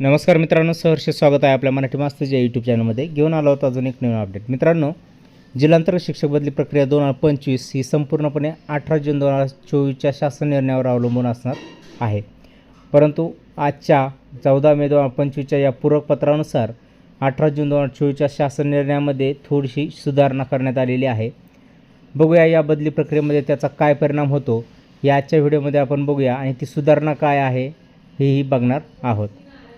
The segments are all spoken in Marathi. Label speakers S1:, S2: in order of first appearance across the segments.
S1: नमस्कार मित्रांनो सहर्ष स्वागत आहे आपल्या मराठी मास्तरच्या यूट्यूब चॅनलमध्ये घेऊन आलो होतो अजून एक नवीन अपडेट मित्रांनो जिल्हांतर्गत शिक्षक बदली प्रक्रिया दोन हजार पंचवीस ही संपूर्णपणे अठरा जून दोन हजार चोवीसच्या शासन निर्णयावर अवलंबून असणार आहे. परंतु आजच्या चौदा मे दोन हजार पंचवीसच्या या पूरक पत्रानुसार अठरा जून दोन हजार चोवीसच्या शासन निर्णयामध्ये थोडीशी सुधारणा करण्यात आलेली आहे. बघूया या बदली प्रक्रियेमध्ये त्याचा काय परिणाम होतो या आजच्या व्हिडिओमध्ये आपण बघूया आणि ती सुधारणा काय आहे हेही बघणार आहोत.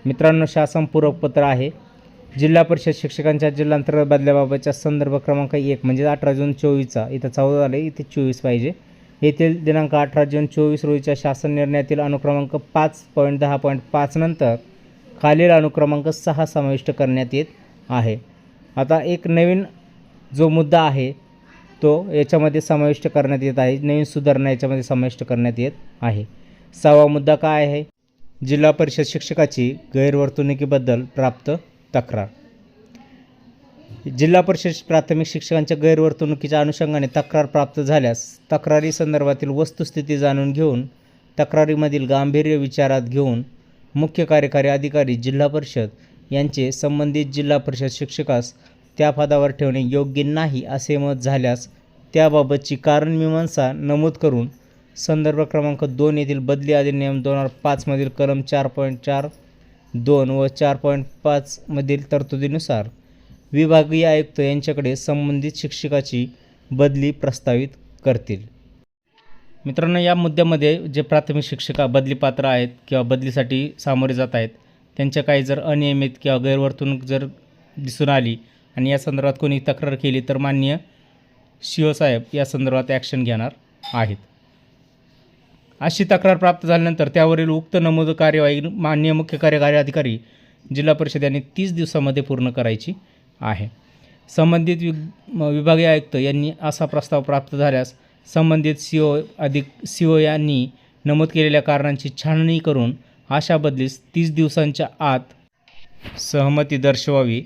S1: मित्रांनो शासन पूरक पत्र आहे. जिल्हा परिषद शिक्षकांच्या जिल्हांतर्गत बदल्याबाबतच्या संदर्भ क्रमांक एक म्हणजे अठरा जून चोवीसचा. इथं चौदा आले इथे चोवीस पाहिजे. येथील दिनांक अठरा जून चोवीस रोजीच्या शासन निर्णयातील अनुक्रमांक पाच पॉईंट दहा पॉईंट पाच नंतर खालील अनुक्रमांक सहा समाविष्ट करण्यात येत आहे. आता एक नवीन जो मुद्दा आहे तो याच्यामध्ये समाविष्ट करण्यात येत आहे. नवीन सुधारणा याच्यामध्ये समाविष्ट करण्यात येत आहे. सहावा मुद्दा काय आहे? जिल्हा परिषद शिक्षकाची गैरवर्तणुकीबद्दल प्राप्त तक्रार. जिल्हा परिषद प्राथमिक शिक्षकांच्या गैरवर्तणुकीच्या अनुषंगाने तक्रार प्राप्त झाल्यास तक्रारी संदर्भातील वस्तुस्थिती जाणून घेऊन तक्रारीमधील गांभीर्य विचारात घेऊन मुख्य कार्यकारी अधिकारी जिल्हा परिषद यांचे संबंधित जिल्हा परिषद शिक्षकास त्या पदावर ठेवणे योग्य नाही असे मत झाल्यास त्याबाबतची कारणमीमांसा नमूद करून संदर्भ क्रमांक दोन येथील बदली अधिनियम दोन हजार पाचमधील कलम चार पॉईंट चार दोन व चार पॉईंट पाचमधील तरतुदीनुसार विभागीय आयुक्त यांच्याकडे संबंधित शिक्षकाची बदली प्रस्तावित करतील. मित्रांनो या मुद्द्यामध्ये जे प्राथमिक शिक्षका बदली पात्र आहेत किंवा बदलीसाठी सामोरे जात आहेत त्यांच्या काही जर अनियमित किंवा गैरवर्तणूक जर दिसून आली आणि या संदर्भात कोणी तक्रार केली तर मान्य सी ओ साहेब या संदर्भात ॲक्शन घेणार आहेत. अशी तक्रार प्राप्त झाल्यानंतर त्यावरील उक्त नमूद कार्यवाही माननीय मुख्य कार्यकारी अधिकारी जिल्हा परिषद यांनी तीस दिवसामध्ये पूर्ण करायची आहे. संबंधित वि विभागीय आयुक्त यांनी असा प्रस्ताव प्राप्त झाल्यास संबंधित सी ओ अधिक सी ओ यांनी नमूद केलेल्या कारणांची छाननी करून अशा बदलीस तीस दिवसांच्या आत सहमती दर्शवावी.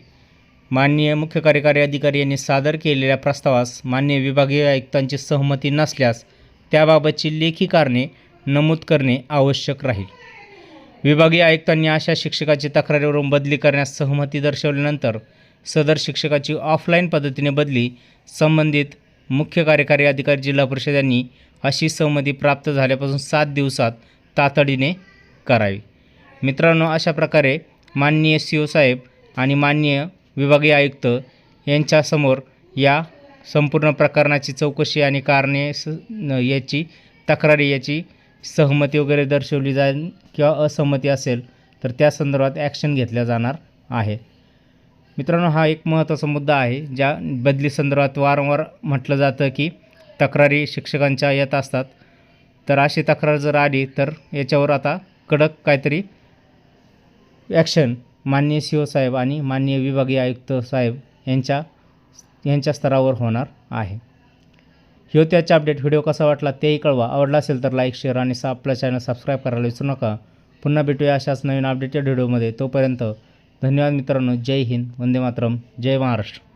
S1: माननीय मुख्य कार्यकारी अधिकारी यांनी सादर केलेल्या प्रस्तावास मान्य विभागीय आयुक्तांची सहमती नसल्यास त्याबाबतची लेखी कारणे नमूद करणे आवश्यक राहील. विभागीय आयुक्तांनी अशा शिक्षकाची तक्रारीवरून बदली करण्यास सहमती दर्शवल्यानंतर सदर शिक्षकाची ऑफलाईन पद्धतीने बदली संबंधित मुख्य कार्यकारी अधिकारी जिल्हा परिषद यांनी अशी सहमती प्राप्त झाल्यापासून सात दिवसात तातडीने करावी. मित्रांनो अशा प्रकारे माननीय सी ओ साहेब आणि माननीय विभागीय आयुक्त यांच्यासमोर या संपूर्ण प्रकरणाची चौकशी आणि कारणे स याची तक्रारी याची सहमती वगैरे दर्शवली जाईल किंवा असहमती असेल तर त्या संदर्भात ॲक्शन घेतल्या जाणार आहे. मित्रांनो हा एक महत्त्वाचा मुद्दा आहे ज्या बदली संदर्भात वारंवार म्हटलं जातं की तक्रारी शिक्षकांच्या येत असतात. तर अशी तक्रार जर आली तर याच्यावर आता कडक काहीतरी ॲक्शन माननीय सी ओ साहेब आणि माननीय विभागीय आयुक्त साहेब यांच्या यांच्या स्तरावर होणार आहे. ह्यो त्याचा अपडेट व्हिडिओ कसा वाटला तेही कळवा. आवडला असेल तर लाईक शेअर आणि सा आपलं चॅनल सबस्क्राईब करायला विसरू नका. पुन्हा भेटूया अशाच नवीन अपडेटेड व्हिडिओमध्ये. तोपर्यंत धन्यवाद मित्रांनो. जय हिंद. वंदे मातरम. जय महाराष्ट्र.